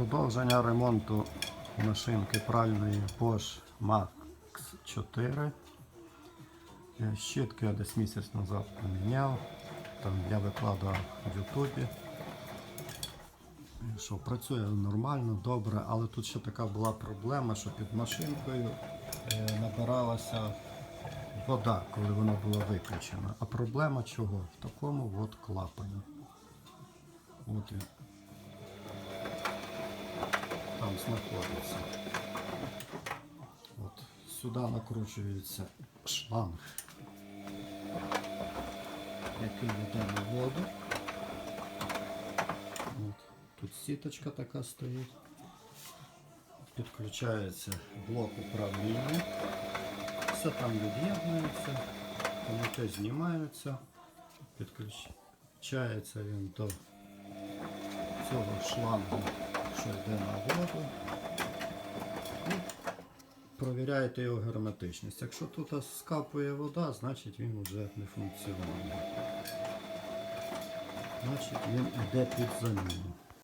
Продовження ремонту машинки пральної Bosch Max 4. Е, Щітки я десь місяць назад поміняв. Там я викладав в Ютубі. Що працює нормально, добре, але тут ще така була проблема, що під машинкою е, набиралася вода, коли вона була виключена. А проблема чого? В такому от клапані. От він там знаходиться. От, сюди накручується шланг, який йде на воду. От, тут сіточка така стоїть. Підключається блок управління. Все там від'єднується, комути знімаються, підключається він до цього шлангу, що йде на воду. І провіряєте його герметичність. Якщо тут скапує вода, значить він вже не функціонує. Значить він йде під заміну.